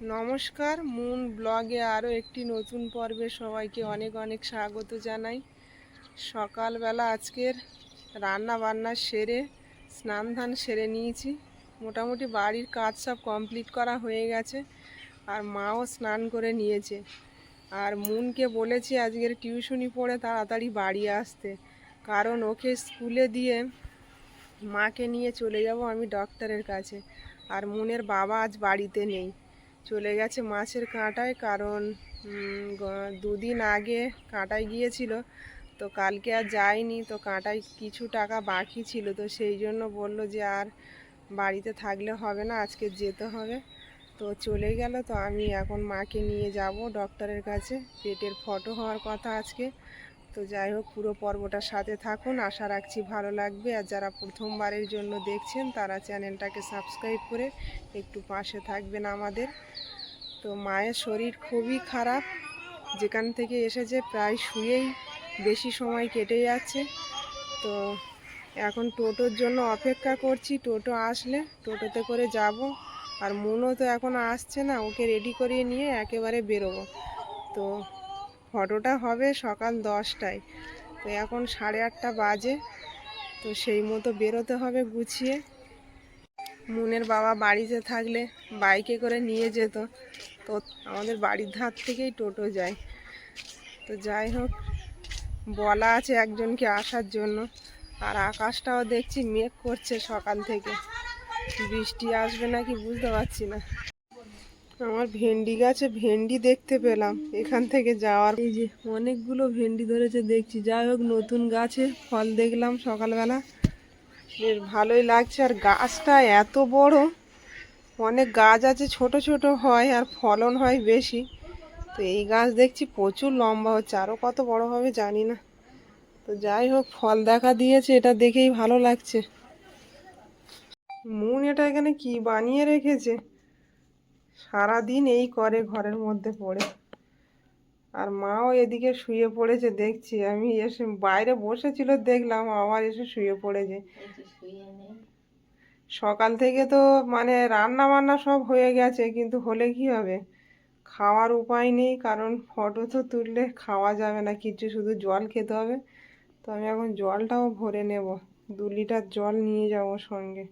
নমস্কার, মুন ব্লগে আরও একটি নতুন পর্বে সবাইকে অনেক অনেক স্বাগত জানাই। সকালবেলা আজকের রান্না বান্না সেরে স্নান ধান সেরে নিয়েছি। মোটামুটি বাড়ির কাজ সব কমপ্লিট করা হয়ে গেছে আর মাও স্নান করে নিয়েছে। আর মুনকে বলেছি আজকের টিউশনি পড়ে তাড়াতাড়ি বাড়ি আসতে, কারণ ওকে স্কুলে দিয়ে মাকে নিয়ে চলে যাব আমি ডক্টরের কাছে। আর মুনের বাবা আজ বাড়িতে নেই। চলে গেছে মাছের কাঁটায় কারণ দুদিন আগে কাঁটায় গিয়েছিল। তো কালকে আর যায়নি, তো কাঁটায় কিছু টাকা বাকি ছিল। তো সেই জন্য বলল যে আর বাড়িতে থাকলে হবে না, আজকে যেতে হবে। তো চলে গেল, তো আমি এখন মাকে নিয়ে যাব ডক্টরের কাছে। পেটের ফটো হওয়ার কথা আজকে। তো যাই হোক, পুরো পর্বটার সাথে থাকুন। আশা রাখছি ভালো লাগবে। আর যারা প্রথমবারের জন্য দেখছেন, তারা চ্যানেলটাকে সাবস্ক্রাইব করে একটু পাশে থাকবেন আমাদের। তো মায়ের শরীর খুবই খারাপ। যেখান থেকে এসেছে, প্রায় শুয়েই বেশি সময় কেটে যাচ্ছে। তো এখন টোটোর জন্য অপেক্ষা করছি। টোটো আসলে টোটোতে করে যাব। আর মনও তো এখন আসছে না। ওকে রেডি করিয়ে নিয়ে একেবারে বেরোবো। তো ফটোটা হবে সকাল দশটায়। তো এখন সাড়ে আটটা বাজে, তো সেই মতো বেরোতে হবে গুছিয়ে। মুনের বাবা বাড়িতে থাকলে বাইকে করে নিয়ে যেত, তো আমাদের বাড়ির ধার থেকেই টোটো যায়। তো যাই হোক, বলা আছে একজনকে আসার জন্য। আর আকাশটাও দেখছি মেঘ করছে সকাল থেকে। বৃষ্টি আসবে নাকি বুঝতে পারছি না। আমার ভেন্ডি গাছে ভেন্ডি দেখতে পেলাম। এখান থেকে যাওয়ার এই যে অনেকগুলো ভেন্ডি ধরেছে, দেখছি। যাই হোক, নতুন গাছে ফল দেখলাম সকালবেলা। বেশ ভালোই লাগছে। আর গাছটা এত বড়, অনেক গাছ আছে, ছোট ছোট হয়, আর ফলন হয় বেশি। তো এই গাছ দেখছি প্রচুর লম্বা হচ্ছে। আরও কত বড় হবে জানি না। তো যাই হোক, ফল দেখা দিয়েছে, এটা দেখেই ভালো লাগছে। মুন এটা এখানে কি বানিয়ে রেখেছে? সারাদিন এই করে ঘরের মধ্যে পড়ে। আর মাও এদিকে শুয়ে পড়েছে দেখছি। আমি এসে বাইরে বসেছিল দেখলাম আবার এসে শুয়ে পড়েছে। সকাল থেকে তো মানে রান্না বান্না সব হয়ে গেছে কিন্তু হলে কি হবে? খাওয়ার উপায় নেই কারণ ফটো তো তুললে খাওয়া যাবে না কিছু শুধু জল খেতে হবে। তো আমি এখন জলটাও ভরে নেব দু লিটার জল নিয়ে যাব সঙ্গে।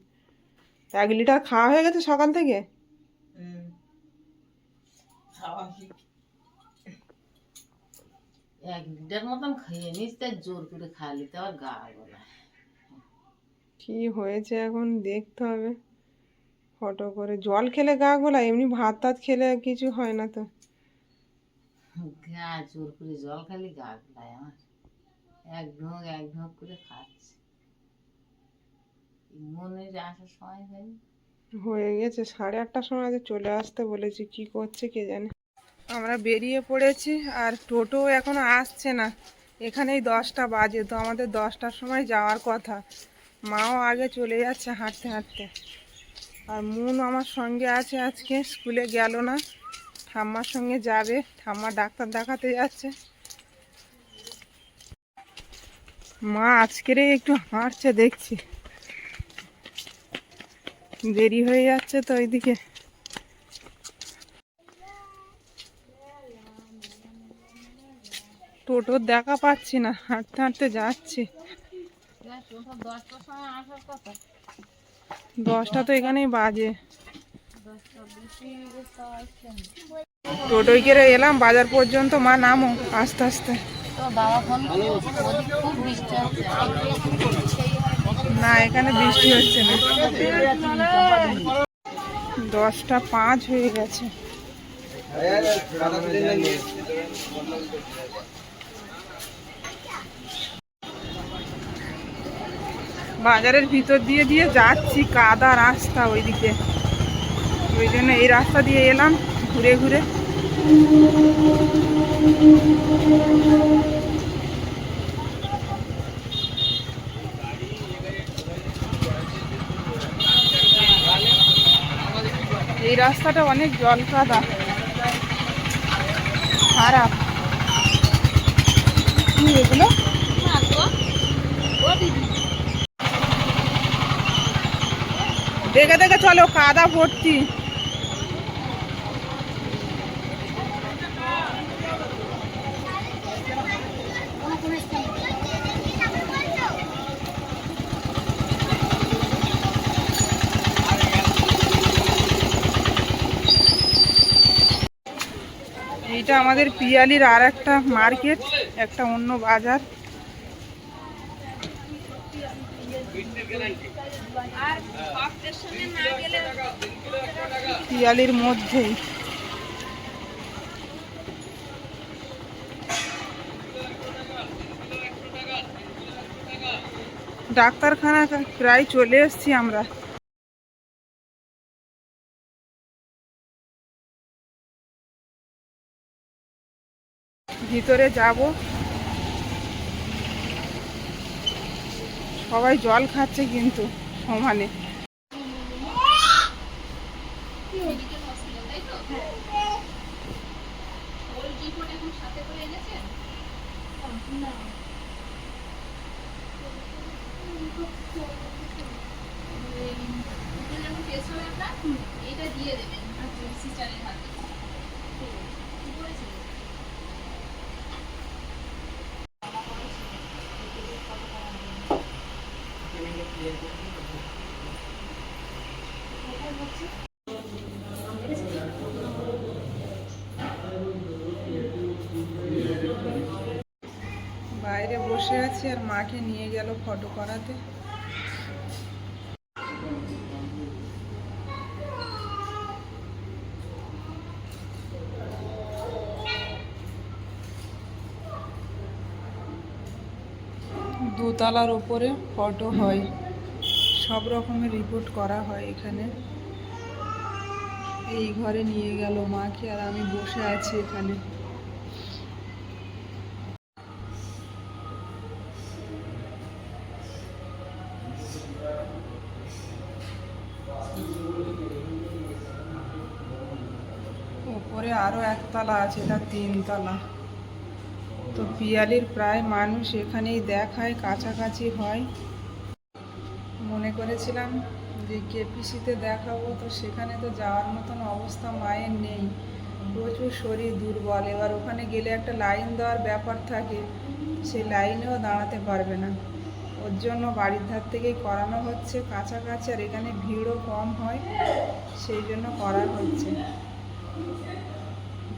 এক লিটার খাওয়া হয়ে গেছে সকাল থেকে? এক লিটার মতন খেয়ে নিস তাই জোর করে খালি তো আবার গা গলা কি হয়েছে এখন দেখতে হবে। ফটো করে জল খেলে গা গোলা এমনি ভাত টাত খেলে কিছু হয় না তো। গা জোর করে জল খালি গা গলায় আমার। এক ঢোক এক ঢোক করে খাচ্ছে। মনের আসার সময় হয়নি। হয়ে গেছে সাড়ে আটটার সময় আজ চলে আসতে বলেছি কি করছে কে জানে। আমরা বেরিয়ে পড়েছি আর টোটো এখনও আসছে না। এখানেই দশটা বাজে, তো আমাদের দশটার সময় যাওয়ার কথা। মাও আগে চলে যাচ্ছে হাঁটতে হাঁটতে। আর মুন আমার সঙ্গে আছে আজকে, স্কুলে গেল না। ঠাম্মার সঙ্গে যাবে, ঠাম্মা ডাক্তার দেখাতে যাচ্ছে। মা আজকের একটু হাঁটছে, দেখছি। দেরি হয়ে যাচ্ছে তো ওইদিকে। টোটোর দেখা পাচ্ছি না, হাঁটতে হাঁটতে যাচ্ছি। দশটা তো এখানেই বাজে। টোটোয় করে এলাম, বাজার পর্যন্ত মা নামো আস্তে আস্তে। না, এখানে বৃষ্টি হচ্ছে না। দশটা পাঁচ হয়ে গেছে। বাজারের ভিতর দিয়ে দিয়ে যাচ্ছি, কাদা রাস্তা ওইদিকে। ওই জন্য এই রাস্তা দিয়ে এলাম, ঘুরে ঘুরে। এই রাস্তাটা অনেক জল কাদা খারাপ এগুলো দেখে দেখে চলো কাদা ভর্তি। এটা আমাদের পিয়ালির আর একটা মার্কেট একটা অন্য বাজার। পিয়ালির মধ্যেই ডাক্তারখানা প্রায় চলে এসেছি আমরা। ভিতরে যাব। সবাই জল খাচ্ছে কিন্তু সমানে। এটা দিয়ে দেবেন সিস্টারের হাতে কি করেছিলেন বাইরে বসে আছি আর মাকে নিয়ে গেল ফটো করাতে। দোতলার ওপরে ফটো হয়। সব রকমের রিপোর্ট করা হয় এখানে। এই ঘরে নিয়ে গেল মাকে আর আমি বসে আছি এখানে। একতলা আছে, এটা তিনতলা। তো পিয়ালির প্রায় মানুষ এখানেই দেখায়, কাছাকাছি হয়। মনে করেছিলাম যে কেপিসিতে দেখাবো, তো সেখানে তো যাওয়ার মতন অবস্থা মায়ের নেই। প্রচুর শরীর দুর্বল, এবার ওখানে গেলে একটা লাইন দেওয়ার ব্যাপার থাকে সেই লাইনেও দাঁড়াতে পারবে না। ওর জন্য বাড়ির ধার থেকেই করানো হচ্ছে, কাছাকাছি আর এখানে ভিড়ও কম হয়, সেই জন্য করা হচ্ছে।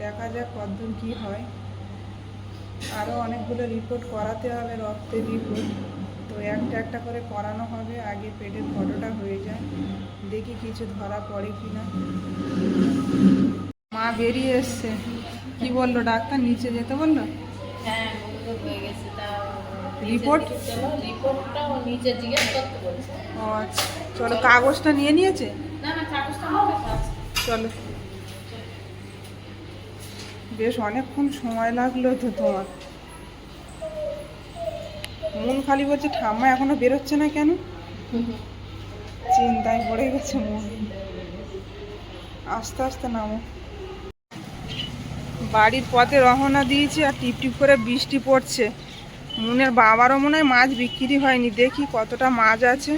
দেখা যাক কতদূর কী হয়। আরও অনেকগুলো রিপোর্ট করাতে হবে রক্তের রিপোর্ট তো একটা একটা করে করানো হবে আগে পেটের ফটোটা হয়ে যায়। দেখি কিছু ধরা পড়ে কি না মা বেরিয়ে এসছে। কি বলল? ডাক্তার নিচে যেতে বলল? হ্যাঁ হয়ে গেছে তা রিপোর্ট রিপোর্টটা ও নিচে জিজ্ঞেস করতে বলছে। ও আচ্ছা। চলো কাগজটা নিয়ে নিয়েছে? না না কাগজটা আমার চলো। বেশ অনেকক্ষণ সময় লাগল তো তোমার। মন খালি বলছে ঠাম্মা এখনও বেরোচ্ছে না কেন? চিন্তায় পড়ে গেছে মন। আস্তে আস্তে নামো। বাড়ির পথে রওনা দিয়েছি আর টিপ টিপ করে বৃষ্টি পড়ছে। মনের বাবারও মনে হয় মাছ বিক্রি হয়নি। দেখি কতটা মাছ আছে।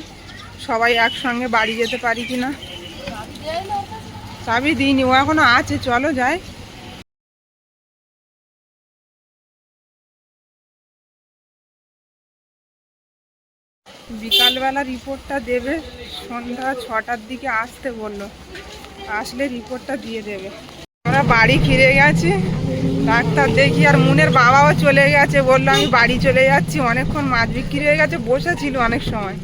সবাই একসঙ্গে বাড়ি যেতে পারি কি না চাবি দিইনি, ও এখনও আছে। চলো যাই। বিকালবেলা রিপোর্টটা দেবে সন্ধ্যা ছটার দিকে আসতে বলল। আসলে রিপোর্টটা দিয়ে দেবে। আমরা বাড়ি ফিরে গেছি ডাক্তার দেখি আর মুনের বাবাও চলে গেছে বলল আমি বাড়ি চলে যাচ্ছি অনেকক্ষণ মাছ বিক্রি হয়ে গেছে বসেছিল অনেক সময়।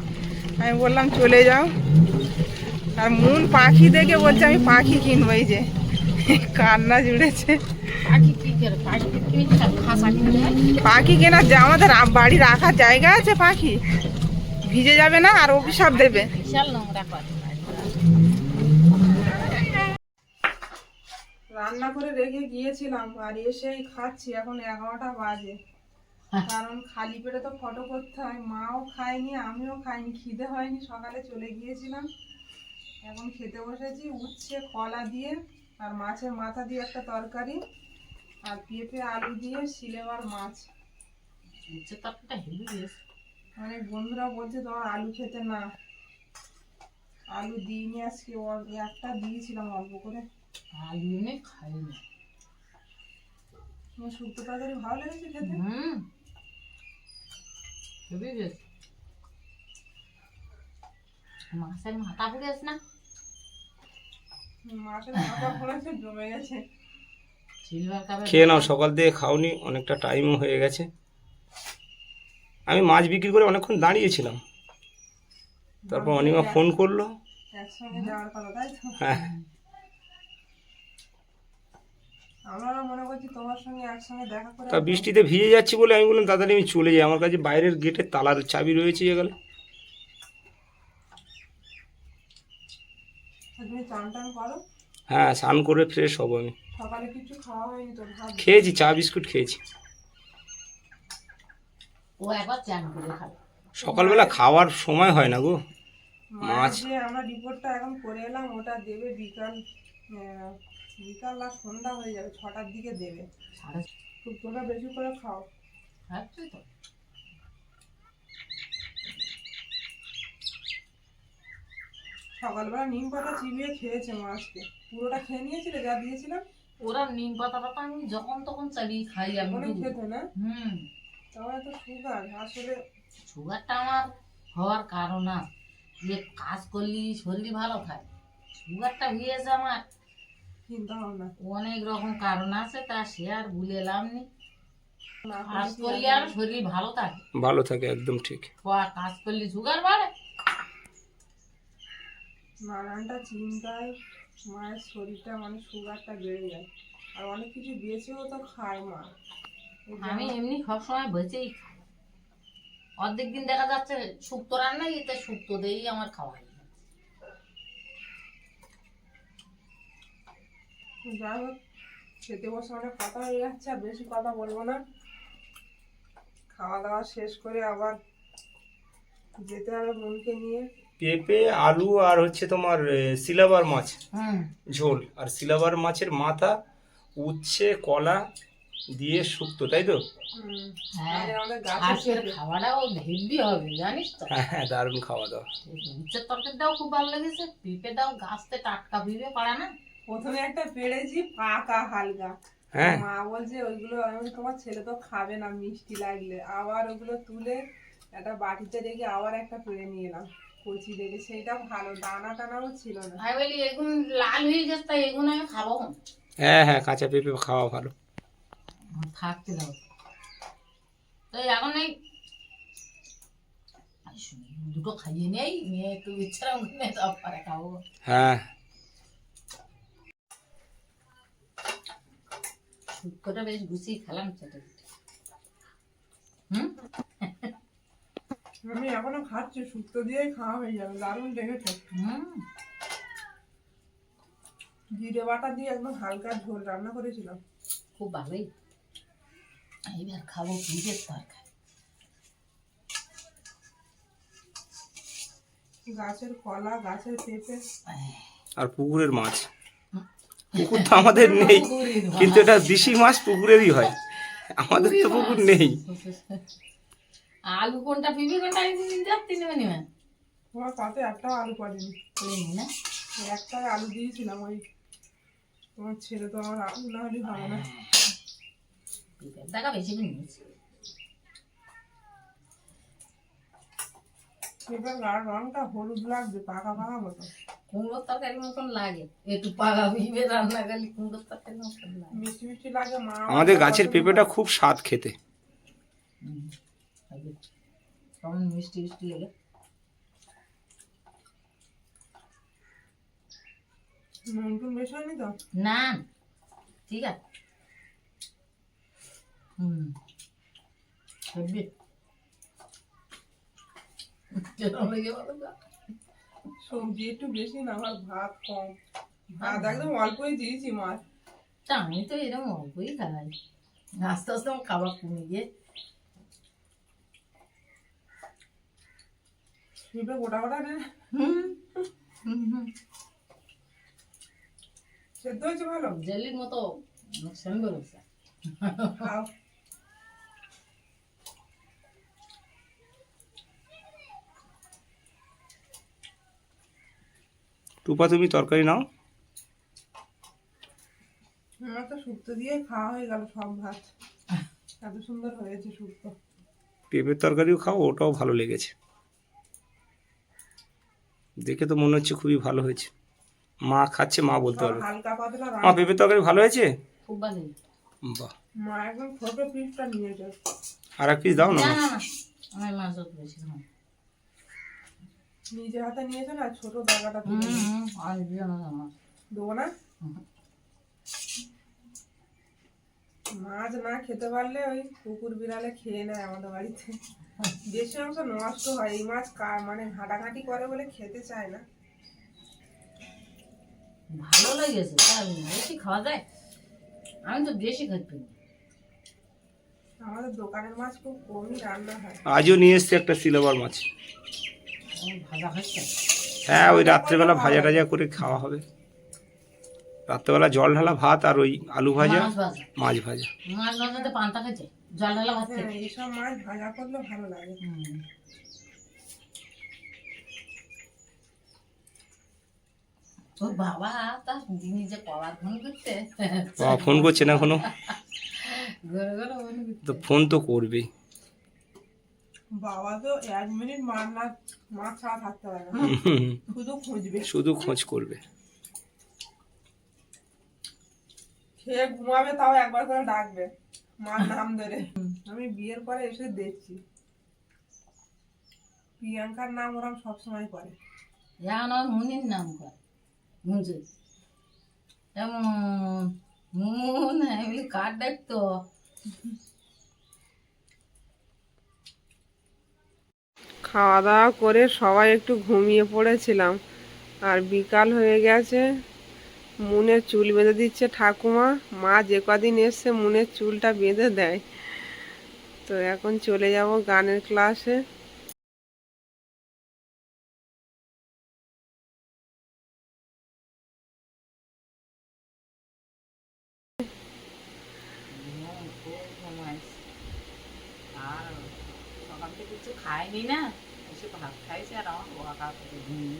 আমি বললাম চলে যাও। আর মুন পাখি দেখে বলছে আমি পাখি কিনবো এই যে। কান্না জুড়েছে। পাখি কেনার যা আমাদের বাড়ি রাখার জায়গা আছে পাখি। ভিজে যাবে না আর অভিশাপ দেবে। রান্না করে রেখে গিয়েছিলাম বাড়ি এসেই খাচ্ছি এখন এগারোটা বাজে। কারণ খালি পেটে তো ফটো করতে হয় মাও খায়নি আমিও খাইনি খিদে হয়নি সকালে চলে গিয়েছিলাম। এখন খেতে বসেছি উচ্ছে কলা দিয়ে আর মাছের মাথা দিয়ে একটা তরকারি আর পেঁপে আলু দিয়ে সিলেমার মাছ। হচ্ছে তরকারিটা হেভি অনেক বন্ধুরা বলছে তোমার আলু খেতে না। আলু দিইনি আজকে একটা দিয়েছিলাম অল্প করে। আলু এনে খাই না। তোমার শুক্তো তরকারি ভালো লেগেছে খেতে? হুম। হেভি বেশ। মাছের মাথা পুড়েছ না? মাছের মাথা পড়েছে জমে গেছে। খেয়ে নাও সকাল থেকে খাওনি অনেকটা টাইমও হয়ে গেছে। আমি মাছ বিক্রি করে অনেকক্ষণ দাঁড়িয়েছিলাম। তারপর অনিমা ফোন করল। হ্যাঁ। তা বৃষ্টিতে ভিজে যাচ্ছি বলে আমি বললাম তাড়াতাড়ি আমি চলে যাই। আমার কাছে বাইরের গেটের তালার চাবি রয়েছে এগুলো হ্যাঁ স্নান করে ফ্রেশ হব আমি। খেয়েছি চা বিস্কুট খেয়েছি। ও একবার চান করে খাবে। সকালবেলা খাওয়ার সময় হয় না গো। মাছ। যে আমরা রিপোর্টটা এখন করে এলাম ওটা দেবে বিকাল বিকাল আর সন্ধ্যা হয়ে যাবে ছটার দিকে দেবে। শুক্তোটা বেশি করে খাও। খাচ্ছি তো। সকালবেলা নিম পাতা চিবিয়ে খেয়েছে মাছকে পুরোটা খেয়ে নিয়েছিলে যা দিয়েছিলাম? ওরা নিম পাতাটা তো আমি যখন তখন চালিয়ে খাই আমি খেতে না? হুম। তোমার তো সুগার আসলে সুগারটা আমার হওয়ার কারণ আছে যে কাজ করলি শরীর ভালো থাকে সুগারটা হয়েছে আমার। চিন্তা ভাবনা অনেক রকম কারণ আছে তা সে আর ভুলে এলাম নি না কাজ করলে আর শরীর ভালো থাকে। ভালো থাকে একদম ঠিক। কাজ করলে সুগার বাড়ে। নানানটা চিন্তায় মায়ের শরীরটা মানে সুগারটা বেড়ে যায়। আর অনেক কিছু বেঁচেও তো খায় মা। আমি এমনি সবসময় বেঁচেই খাই। অর্ধেক দিন দেখা যাচ্ছে শুক্তো রান্না এতে শুক্তো দিয়েই আমার খাওয়া হয় যাই হোক খেতে বসে অনেক কথা হয়ে যাচ্ছে আর বেশি কথা বলব না। খাওয়া দাওয়া শেষ করে আবার যেতে হবে বোনকে নিয়ে। পেঁপে আলু আর হচ্ছে তোমার সিলাবার মাছ। হুম। ঝোল। আর সিলাবার মাছের মাথা উচ্ছে কলা দিয়ে শুক্তো তাই তো? হ্যাঁ আর আমাদের গাছের আজকের খাওয়াটাও হেভি হবে জানিস তো? হ্যাঁ হ্যাঁ দারুণ খাওয়া দাওয়া। উচ্ছের তরকারিটাও খুব ভালো লেগেছে পেঁপেটাও গাছতে টাটকা পেঁপে পারে না? প্রথমে একটা পেড়েছি পাকা হালকা। হ্যাঁ। মা বলছে ওইগুলো আমি তোমার ছেলে তো খাবে না মিষ্টি লাগলে। আবার ওগুলো তুলে একটা বাটিতে রেখে আবার একটা পেড়ে নিয়ে এলাম। কচি দেখে সেটা ভালো দানা টানাও ছিল না। আমি বলি এগুন লাল হয়ে গেছে তাই এগুন আমি খাব? হ্যাঁ হ্যাঁ কাঁচা পেঁপে খাওয়া ভালো। থাকতে দাও। তো এখন এই। দুটো খাইয়ে নেই নিয়ে একটু ইচ্ছা নিয়ে তারপরে খাব। হ্যাঁ। শুক্তোটা বেশ গুছিয়ে খেলাম। হুম? আমি এখনও খাচ্ছি শুক্তো দিয়েই খাওয়া হয়ে যাবে দারুণ হুম। জিরে বাটা দিয়ে একদম হালকা ঝোল রান্না করেছিলাম। খুব ভালোই। এইবার খাব তরকারি। গাছের কলা গাছের পেঁপে। আর পুকুরের মাছ। পুকুর তো আমাদের নেই কিন্তু এটা দেশি মাছ পুকুরেরই হয়। আমাদের তো পুকুর নেই। আলু কোনটা পিবি কোনটা আমি চিনতে পারছি না মানে তোমার পাতে একটাও আলু পড়েনি। করিনি না? একটা আলু দিয়েছিলাম ওই তোমার ছেলে তো আমার আলু না হলে হবে না। পিঁপের টাকা বেশি করে নিয়েছি পেঁপের গাঢ় রংটা হলুদ লাগবে পাকা পাকা মতো। কুমড়োর তরকারির মতন লাগে একটু পাকা পিঁপে রান্না করলে কুমড়োর তরকারির মতন লাগে। মিষ্টি মিষ্টি লাগে মা আমাদের গাছের পেঁপেটা খুব স্বাদ খেতে। কেমন মিষ্টি মিষ্টি লেগে। নুন টুন বেশি হয়নি তো? না ঠিক আছে। হুম। বলো সবজি একটু বেশি না আমার ভাত কম। ভাত একদম অল্পই দিয়েছি মাছ। তা আমি তো এরকম অল্পই খাই। আস্তে আস্তে আমার খাবার কমে গিয়ে পেঁপে গোটা গোটা হুম সেদ্ধ হয়েছে ভালো? জেলির মতো সুন্দর হয়েছে। টুপা তুমি তরকারি নাও আমার তো শুক্তো দিয়ে খাওয়া হয়ে গেল সব ভাত এত সুন্দর হয়েছে শুক্তো পেঁপের তরকারিও খাও ওটাও ভালো লেগেছে দেখে তো মনে হচ্ছে খুবই ভালো হয়েছে মা খাচ্ছে মা বলতে পারবে মা পেঁপের তরকারি ভালো হয়েছে খুব ভালো বাহ মা একদম ছোট পিসটা নিয়ে যাও আর এক পিস দাও না না না না আমি মাছ বেশি না নিজে হাতে নিয়েছে না ছোট দাগাটা আর দিও না দেবো না? মাছ না খেতে পারলে ওই কুকুর বিড়ালে খেয়ে নেয় আমাদের বাড়িতে। বেশি অংশ নষ্ট হয়। এই মাছ মানে ঘাটাঘাটি করে বলে খেতে চায় না। ভালো লেগেছে তা বেশি খাওয়া যায়? আমি তো বেশি খাচ্ছি না। আমাদের দোকানের মাছ খুব কমই রান্না হয়। আজও নিয়ে এসছে একটা সিলভার মাছ। হ্যাঁ ওই রাত্রেবেলা ভাজা টাজা করে খাওয়া হবে। রাত্রেবেলা জল ঢালা ভাত আর ওই আলু ভাজা মাছ ভাজা। জল ঢালা ভাত হ্যাঁ খেতে এইসব মাছ ভাজা করলে ভালো লাগে। তোর বাবা তার দিনে যে কবার ফোন করতে বাবা ফোন করছে না এখনও? ফোন তো ফোন তো করবেই। বাবা তো এক মিনিট মার না মাছ ছাড়া থাকতে পারে না শুধু খুঁজবে। শুধু খোঁজ করবে। খেয়ে ঘুমাবে তাও একবার করে ডাকবে। মার নাম ধরে। আমি বিয়ের পরে এসে দেখছি। প্রিয়াঙ্কার নাম ওরম সবসময় করে। এখন আমার মুনির নাম করে। মুঞ্জে যেমন মুন এগুলি কার ডাকতো খাওয়া দাওয়া করে সবাই একটু ঘুমিয়ে পড়েছিলাম। আর বিকাল হয়ে গেছে। মুনের চুল বেঁধে দিচ্ছে ঠাকুমা। মা যে কদিন এসছে মুনের চুলটা বেঁধে দেয়। তো এখন চলে যাব গানের ক্লাসে খুব ঘুমাইছে আর সকাল থেকে কিছু খাইনি না এসে ভাত খাইছে আর আমার ওয়াকা করে ঘুমিয়ে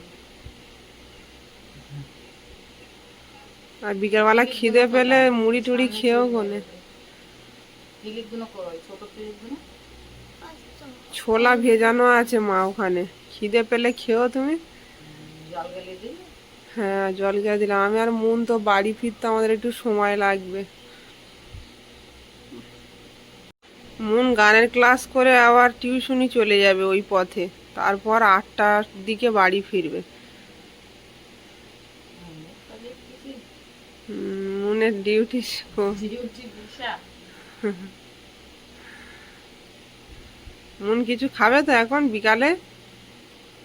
আর বিকেলবেলা খিদে পেলে মুড়ি টুড়ি খেয়েও কোনে। ছোলা ভেজানো আছে মা ওখানে। খিদে পেলে খেয়েও তুমি? হ্যাঁ জল খেয়ে দিলাম। আমি আর মন তো বাড়ি ফিরতে আমাদের একটু সময় লাগবে। মন গানের ক্লাস করে আবার টিউশনি চলে যাবে ওই পথে। তারপর আটটার দিকে বাড়ি ফিরবে হুম, মুনের ডিউটি মুন কিছু খাবে তো এখন বিকালে?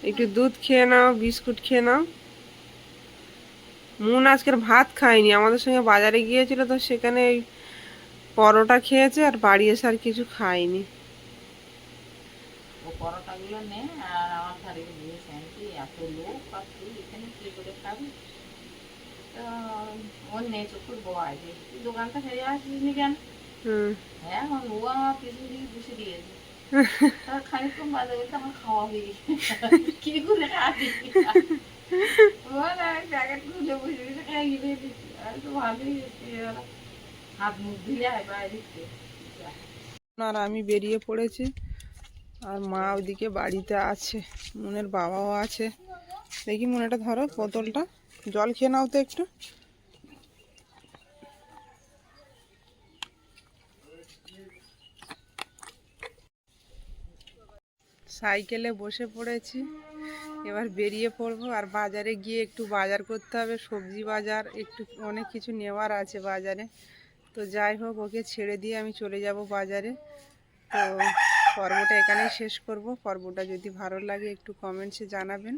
একটু দুধ খেয়ে নাও বিস্কুট খেয়ে নাও। মুন আজকের ভাত খায়নি। আমাদের সঙ্গে বাজারে গিয়েছিল তো সেখানে ওই পরোটা খেয়েছে আর বাড়ি এসে আর কিছু খায়নি। পরোটাগুলো নে আর আমার এত লোক আর তুই এখানে কি করে খাবি? হ্যাঁ এখন ও আমার পিছন দিকে বসে দিয়েছে। তার খানিকক্ষণ বাদে বলতে আমার খাওয়া হয়ে কি করে খাবি? বল আমি প্যাকেট খুলে বসে বসে খাই গিয়ে দিচ্ছি। আমি তো ভালোই হাত মুখ আয় বাইরে আর আমি বেরিয়ে পড়েছি আর মা ওদিকে বাড়িতে আছে মনের বাবাও আছে। দেখি মনেটা ধরো, বোতলটা। জল খেয়ে নাও তো একটু। সাইকেলে বসে পড়েছি। এবার বেরিয়ে পড়ব, আর বাজারে গিয়ে একটু বাজার করতে হবে, সবজি বাজার, একটু অনেক কিছু নেওয়ার আছে বাজারে। তো যাই হোক, ওকে ছেড়ে দিয়ে আমি চলে যাব বাজারে। তো পর্বটা এখানেই শেষ করব। পর্বটা যদি ভালো লাগে, একটু কমেন্টসে জানাবেন।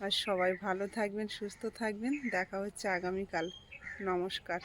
আর সবাই ভালো থাকবেন সুস্থ থাকবেন। দেখা হচ্ছে আগামীকাল। নমস্কার।